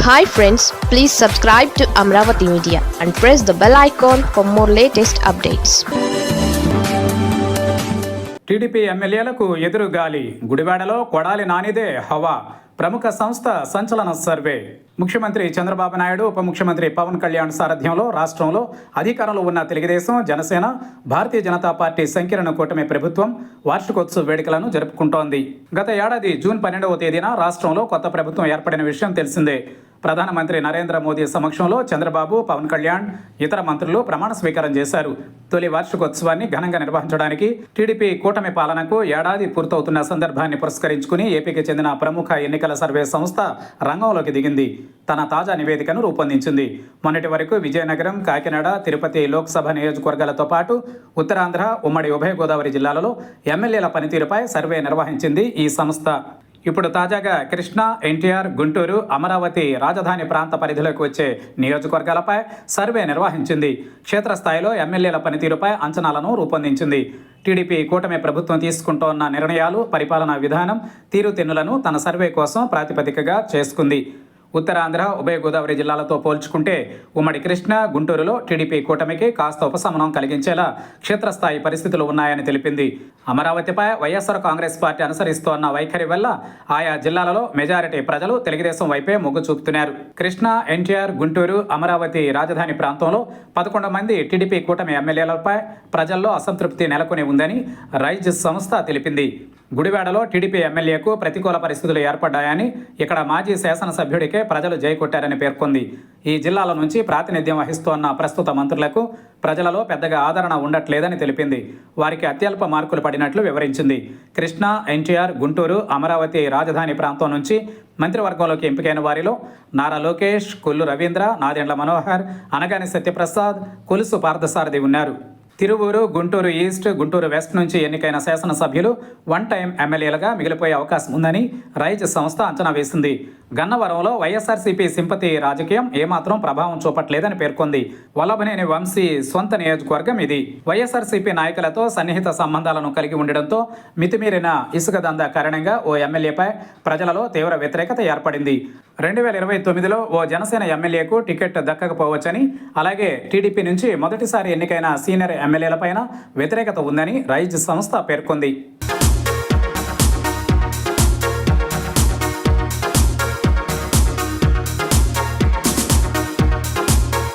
Hi friends please subscribe to Amaravati media and press the bell icon for more latest updates TDP ఎమ్మెల్యేలకు ఎదురు గాలి గుడివాడలో కొడాలి నానిదే హవా. ప్రముఖ సంస్థ సంచలన సర్వే. ముఖ్యమంత్రి చంద్రబాబు నాయుడు ఉప ముఖ్యమంత్రి పవన్ కళ్యాణ్ సారథ్యంలో రాష్ట్రంలో అధికారంలో ఉన్న తెలుగుదేశం జనసేన భారతీయ జనతా పార్టీ సంకీర్ణ కూటమి ప్రభుత్వం వార్షికోత్సవ వేడుకలను జరుపుకుంటోంది. గత ఏడాది జూన్ పన్నెండవ తేదీన రాష్ట్రంలో కొత్త ప్రభుత్వం ఏర్పడిన విషయం తెలిసిందే. ప్రధానమంత్రి నరేంద్ర మోదీ సమక్షంలో చంద్రబాబు పవన్ కళ్యాణ్ ఇతర మంత్రులు ప్రమాణ స్వీకారం చేశారు. తొలి వార్షికోత్సవాన్ని ఘనంగా నిర్వహించడానికి టీడీపీ కూటమి పాలనకు ఏడాది పూర్తవుతున్న సందర్భాన్ని పురస్కరించుకుని ఏపీకి చెందిన ప్రముఖ ఎన్నికల సర్వే సంస్థ రంగంలోకి దిగింది. తన తాజా నివేదికను రూపొందించింది. మొన్నటి వరకు విజయనగరం కాకినాడ తిరుపతి లోక్సభ నియోజకవర్గాలతో పాటు ఉత్తరాంధ్ర ఉమ్మడి ఉభయ గోదావరి జిల్లాలలో ఎమ్మెల్యేల పనితీరుపై సర్వే నిర్వహించింది ఈ సంస్థ. ఇప్పుడు తాజాగా కృష్ణా ఎన్టీఆర్ గుంటూరు అమరావతి రాజధాని ప్రాంత పరిధిలోకి వచ్చే నియోజకవర్గాలపై సర్వే నిర్వహించింది. క్షేత్రస్థాయిలో ఎమ్మెల్యేల పనితీరుపై అంచనాలను రూపొందించింది. టీడీపీ కూటమి ప్రభుత్వం తీసుకుంటోన్న నిర్ణయాలు పరిపాలనా విధానం తీరుతెన్నులను తన సర్వే కోసం ప్రాతిపదికగా చేసుకుంది. ఉత్తరాంధ్ర ఉభయ గోదావరి జిల్లాలతో పోల్చుకుంటే ఉమ్మడి కృష్ణ గుంటూరులో టీడీపీ కూటమికి కాస్త ఉపశమనం కలిగించేలా క్షేత్రస్థాయి పరిస్థితులు ఉన్నాయని తెలిపింది. అమరావతిపై వైఎస్ఆర్ కాంగ్రెస్ పార్టీ అనుసరిస్తోన్న వైఖరి వల్ల ఆయా జిల్లాలలో మెజారిటీ ప్రజలు తెలుగుదేశం వైపే మొగ్గు చూపుతున్నారు. కృష్ణా ఎన్టీఆర్ గుంటూరు అమరావతి రాజధాని ప్రాంతంలో పదకొండు మంది టీడీపీ కూటమి ఎమ్మెల్యేలపై ప్రజల్లో అసంతృప్తి నెలకొని ఉందని రైజ్ సంస్థ తెలిపింది. గుడివాడలో టీడీపీ ఎమ్మెల్యేకు ప్రతికూల పరిస్థితులు ఏర్పడ్డాయని ఇక్కడ మాజీ శాసనసభ్యుడికే ప్రజలు జై కొట్టారని పేర్కొంది. ఈ జిల్లాల నుంచి ప్రాతినిధ్యం వహిస్తోన్న ప్రస్తుత మంత్రులకు ప్రజలలో పెద్దగా ఆదరణ ఉండట్లేదని తెలిపింది. వారికి అత్యల్ప మార్కులు పడినట్లు వివరించింది. కృష్ణా ఎన్టీఆర్ గుంటూరు అమరావతి రాజధాని ప్రాంతం నుంచి మంత్రివర్గంలోకి ఎంపికైన వారిలో నారా లోకేష్ కొల్లు రవీంద్ర నాదెండ్ల మనోహర్ అనగాని సత్యప్రసాద్ కొలుసు పార్థసారథి ఉన్నారు. తిరువూరు గుంటూరు ఈస్ట్ గుంటూరు వెస్ట్ నుంచి ఎన్నికైన శాసనసభ్యులు వన్ టైం ఎమ్మెల్యేలుగా మిగిలిపోయే అవకాశం ఉందని రైజ్ సంస్థ అంచనా వేసింది. గన్నవరంలో వైఎస్ఆర్సీపీ సింపతి రాజకీయం ఏమాత్రం ప్రభావం చూపట్లేదని పేర్కొంది. వల్లభనేని వంశీ సొంత నియోజకవర్గం ఇది. వైఎస్ఆర్సీపీ నాయకులతో సన్నిహిత సంబంధాలను కలిగి ఉండడంతో మితిమీరిన ఇసుక దందా కారణంగా ఓ ఎమ్మెల్యేపై ప్రజలలో తీవ్ర వ్యతిరేకత ఏర్పడింది. రెండు వేల ఇరవై తొమ్మిదిలో ఓ జనసేన ఎమ్మెల్యేకు టికెట్ దక్కకపోవచ్చని అలాగే టీడీపీ నుంచి మొదటిసారి ఎన్నికైన సీనియర్ ఎమ్మెల్యేలపైన వ్యతిరేకత ఉందని రైజ్ సంస్థ పేర్కొంది.